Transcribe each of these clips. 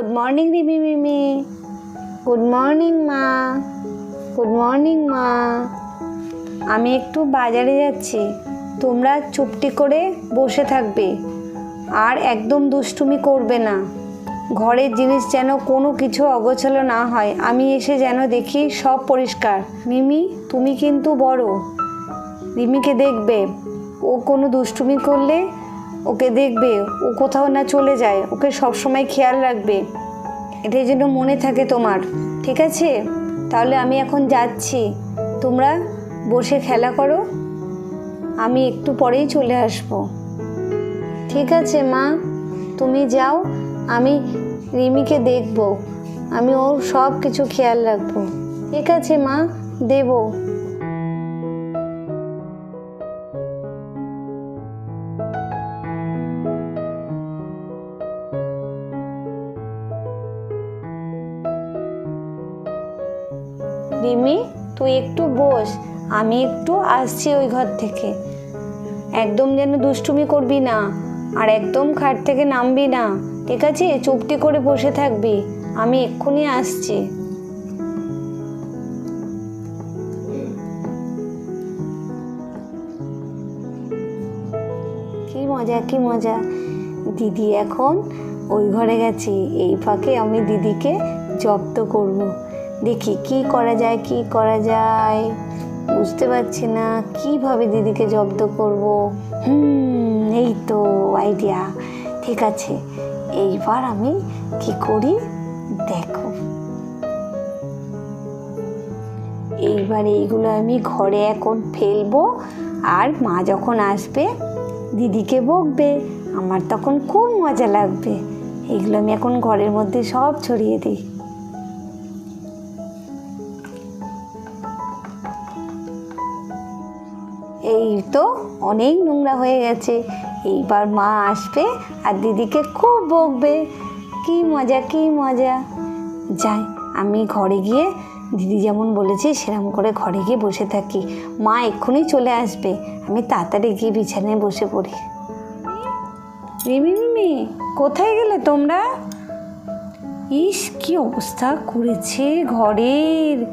Good morning Rimi Mimi good morning মা good morning মা আমি একটু বাজারে যাচ্ছি। তোমরা চুপটি করে বসে থাকবে। আর একদম দুষ্টুমি করবে না। ঘরের জিনিস যেন কোনো কিছু অগোছালো না হয়। আমি এসে যেন দেখি সব পরিষ্কার। মিমি, তুমি কিন্তু বড়। রিমিকে দেখবে। ও কোনো দুষ্টুমি করলে ওকে দেখবে, ও কোথাও না চলে যায়, ওকে সবসময় খেয়াল রাখবে। এটাই যেন মনে থাকে তোমার, ঠিক আছে? তাহলে আমি এখন যাচ্ছি। তোমরা বসে খেলা করো, আমি একটু পরেই চলে আসব। ঠিক আছে, মা, তুমি যাও, আমি রিমিকে দেখব, আমি ওর সব কিছু খেয়াল রাখব। ঠিক আছে, মা, দেবো। রিমি, তুই একটু বস, আমি একটু আসছি ওই ঘর থেকে। একদম যেন দুষ্টুমি করবি না, আর একদম খাট থেকে নামবি না। ঠিক আছে, চুপটি করে বসে থাকবি, আমি এক্ষুনি আসছি। কি মজা কি মজা। দিদি এখন ওই ঘরে গেছে, এই ফাঁকে আমি দিদিকে জব্দ করব। দেখি কি করা যায়, কি করা যায়? বুঝতে পারছি না, কীভাবে দিদিকে জব্দ করব? হুম, এই তো আইডিয়া ঠিক আছে, এইবার আমি কি করি? দেখো। এইবার এইগুলো আমি ঘরে এখন ফেলব, আর মা যখন আসবে, দিদিকে বকবে। আমার তখন খুব মজা লাগবে। এইগুলো আমি এখন ঘরের মধ্যে সব ছড়িয়ে দিই। এই তো অনেক নোংরা হয়ে গেছে। এইবার মা আসবে আর দিদিকে খুব বকবে। কি মজা কি মজা। যাই, আমি ঘরে গিয়ে দিদি যেমন বলেছে সেরকম করে ঘরে গিয়ে বসে থাকি। মা এক্ষুনি চলে আসবে। আমি তাড়াতাড়ি গিয়ে বিছানায় বসে পড়ি। রিমি মিমি কোথায় গেলে তোমরা? ইস, কি অবস্থা করেছে ঘরের।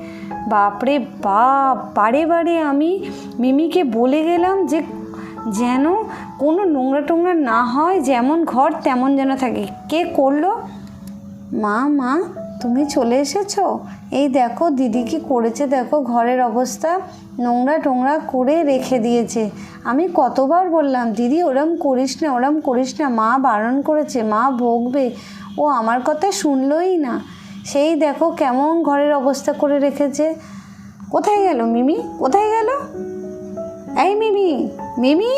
বাপরে বাপ, বারে বারে আমি মিমিকে বলে গেলাম যে যেন কোনো নোংরা টোংরা না হয়, যেমন ঘর তেমন যেন থাকে। কে করল? মা মা, তুমি চলে এসেছ? এই দেখো, দিদি কি করেছে? দেখো, ঘরের অবস্থা নোংরা টোংরা করে রেখে দিয়েছে। আমি কতবার বললাম, দিদি, ওরম করিস না, ওরম করিস না, মা বারণ করেছে, মা বকবে ও আমার কথা শুনলই না। সেই দেখো কেমন ঘরের অবস্থা করে রেখেছে। কোথায় গেল মিমি? কোথায় গেল? এই মিমি মিমি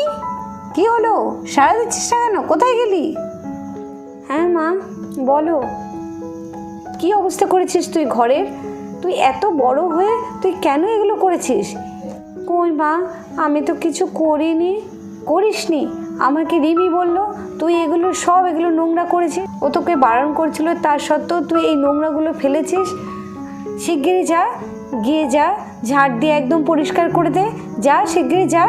কি হলো? সারা দিচ্ছিস না কেন? কোথায় গেলি? হ্যাঁ মা বলো। কি অবস্থা করেছিস তুই ঘরের? তুই এত বড় হয়ে তুই কেন এগুলো করেছিস? কই মা আমি তো কিছু করিনি। করিসনি? আমাকে রিমি বলল, তুই এগুলো সব এগুলো নোংরা করেছিস। ও তোকে বারণ করছিল, তার সত্ত্বেও তুই এই নোংরাগুলো ফেলেছিস। শিগগিরই যা, গিয়ে যা, ঝাড় দিয়ে একদম পরিষ্কার করে দে। যা, শিগগিরই যা।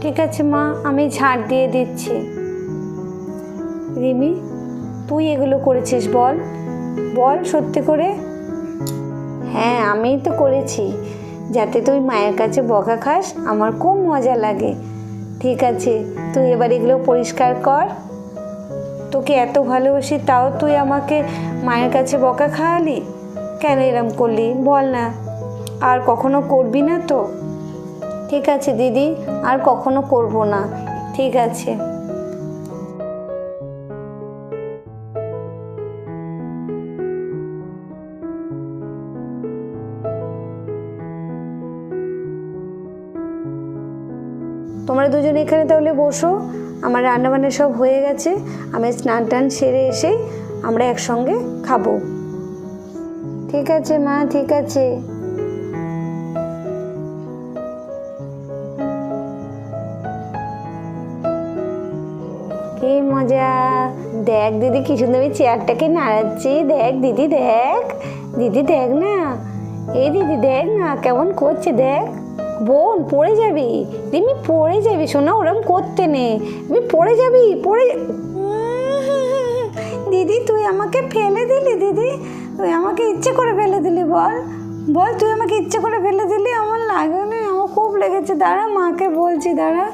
ঠিক আছে মা, আমি ঝাড় দিয়ে দিচ্ছি। রিমি, তুই এগুলো করেছিস বল বল সত্যি করে? হ্যাঁ আমি তো করেছি। যাতে তুই মায়ের কাছে বকা খাস, আমার খুব মজা লাগে। ঠিক আছে, তুই এবার এগুলো পরিষ্কার কর। তোকে এত ভালোবাসি, তাও তুই আমাকে মায়ের কাছে বকা খাওয়ালি? কেন এরম করলি? বল না। আর কখনো করবি না তো? ঠিক আছে, দিদি, আর কখনো করব না। ঠিক আছে। তোমরা দুজনে এখানে তাহলে বসো। আমার রান্নাবান্না সব হয়ে গেছে। আমি স্নান টান সেরে এসে আমরা একসঙ্গে খাব। ঠিক আছে, মা, ঠিক আছে। কি মজা। দেখ দিদি, কি সুন্দর আমি চেয়ারটাকে নাড়াচ্ছি। দেখ দিদি দেখ। দিদি, দেখ না। এই দিদি, দেখ না, কেমন করছে, দেখ। বোন, পড়ে যাবি? রিমি, পড়ে যাবি? শোনা, ওরম করতে নে। রিমি, পড়ে যাবি? পড়ে দিদি, তুই আমাকে ফেলে দিলি, দিদি। তুই আমাকে ইচ্ছে করে ফেলে দিলি, বল। বল, তুই আমাকে ইচ্ছে করে ফেলে দিলি? আমার লাগে না আমার খুব লেগেছে। দাঁড়া, মাকে বলছি, দাঁড়া।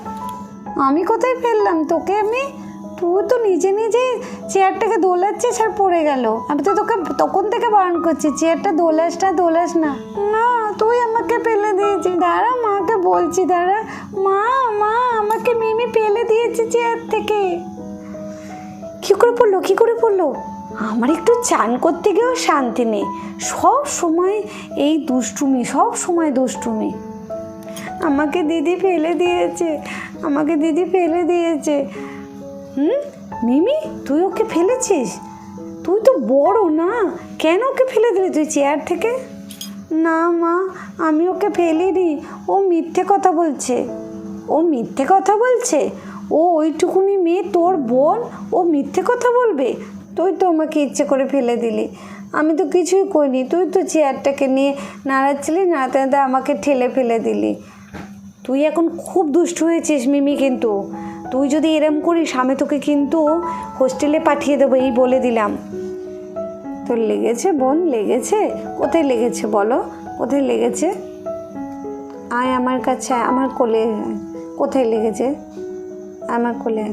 আমি কোথায় ফেললাম? তোকে আমি তুই তো নিজে নিজে চেয়ারটাকে দোলাচ্ছিস আর পড়ে গেল। আমি তো তোকে তখন থেকে বারণ করছি, চেয়ারটা দোলাস না দোলাস না। না, তুই আমাকে ফেলে দিয়েছিস দাঁড়া, মাকে বলছি, দাঁড়া। মা মা, আমাকে মিমি ফেলে দিয়েছে চেয়ার থেকে। কী করে পড়ল, কী করে পড়ল? আমার একটু চান করতে গিয়েও শান্তি নেই। সব সময় এই দুষ্টুমি, সব সময় দুষ্টুমি। আমাকে দিদি ফেলে দিয়েছে, আমাকে দিদি ফেলে দিয়েছে। হুম? মিমি, তুই ওকে ফেলেছিস? তুই তো বড় না। কেন ওকে ফেলে দিলি তুই চেয়ার থেকে? না মা, আমি ওকে ফেলে ফেলিনি। ও মিথ্যে কথা বলছে। ও মিথ্যে কথা বলছে? ও ওইটুকুনি মেয়ে তোর বোন? ও মিথ্যে কথা বলবে? তুই তো আমাকে ইচ্ছে করে ফেলে দিলি। আমি তো কিছুই করিনি। তুই তো চেয়ারটাকে নিয়ে নাড়াচ্ছিলি, নাড়াতে নাড়াতে আমাকে ঠেলে ফেলে দিলি। তুই এখন খুব দুষ্ট হয়েছিস মিমি কিন্তু। তুই যদি এরম করিস, আমি তোকে কিন্তু হোস্টেলে পাঠিয়ে দেবো, এই বলে দিলাম। তোর লেগেছে বোন, লেগেছে। কোথায় লেগেছে বলো? কোথায় লেগেছে? আয় আমার কাছে আমার কোলে। কোথায় লেগেছে? আমার কোলে।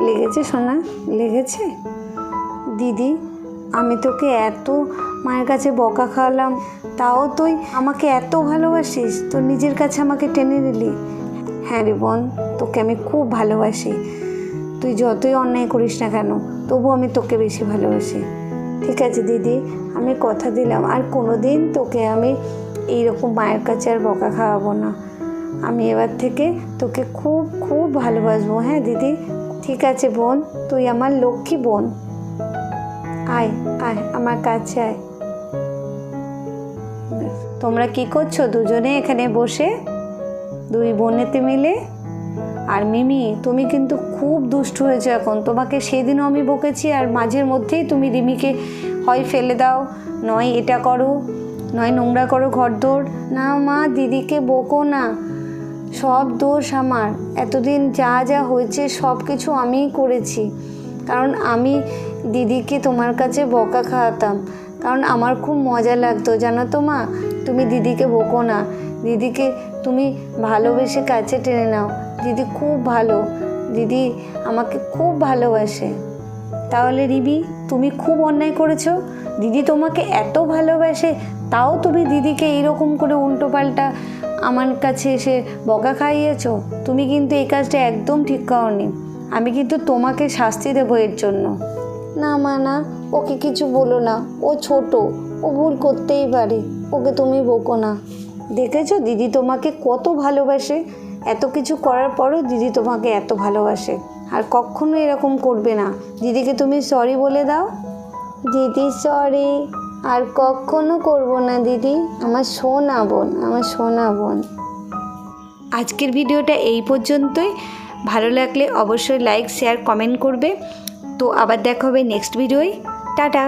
লেগেছে সোনা, লেগেছে? দিদি আমি তোকে এত মায়ের কাছে বকা খাওয়ালাম, তাও তুই আমাকে এত ভালোবাসিস, তোর নিজের কাছে আমাকে টেনে নিলি। হ্যাঁ রে বোন, তোকে আমি খুব ভালোবাসি। তুই যতই অন্যায় করিস না কেন তবু আমি তোকে বেশি ভালোবাসি। ঠিক আছে দিদি, আমি কথা দিলাম, আর কোনো দিন তোকে আমি এইরকম মায়ের কাছে আর বকা খাওয়াবো না। আমি এবার থেকে তোকে খুব খুব ভালোবাসবো হ্যাঁ দিদি? ঠিক আছে বোন, তুই আমার লক্ষ্মী বোন। আয় আয়, আমার কাছে আয়। তোমরা কি করছ দুজনে এখানে বসে? দুই বোনেতে মিলে? আর মিমি, তুমি কিন্তু খুব দুষ্ট হয়েছো এখন। তোমাকে সেদিনও আমি বকেছি, আর মাঝের মধ্যেই তুমি রিমিকে হয় ফেলে দাও। নয়, এটা করো। নয়, নোংরা করো ঘর দৌড় না মা, দিদিকে বকো না। সব দোষ আমার। এতদিন যা যা হয়েছে সব কিছু আমিই করেছি। কারণ আমি দিদিকে তোমার কাছে বকা খাওয়াতাম। কারণ আমার খুব মজা লাগতো, জানো তো মা? তুমি দিদিকে বকো না। দিদিকে তুমি ভালোবেসে কাছে টেনে নাও। দিদি খুব ভালো। দিদি আমাকে খুব ভালোবাসে। তাহলে রিবি, তুমি খুব অন্যায় করেছ? দিদি তোমাকে এত ভালোবাসে, তাও তুমি দিদিকে এইরকম করে উল্টো পাল্টা আমার কাছে এসে বকা খাইয়েছো? তুমি কিন্তু এই কাজটা একদম ঠিক করনি। আমি কিন্তু তোমাকে শাস্তি দেবো এর জন্য। না মা না ওকে কিছু বলো না। ও ছোট, ও ভুল করতেই পারে, ওকে তুমি বকো না। দেখেছ, দিদি তোমাকে কত ভালোবাসে? এত কিছু করার পরও দিদি তোমাকে এত ভালোবাসে। আর কখনো এরকম করবে না। দিদিকে তুমি সরি বলে দাও। দিদি সরি আর কখনো করব না দিদি। আমার সোনা বোন, আমার সোনা বোন। আজকের ভিডিওটা এই পর্যন্তই। ভালো লাগলে অবশ্যই লাইক শেয়ার কমেন্ট করবে। তো আবার দেখা হবে নেক্সট ভিডিওয়। টাটা।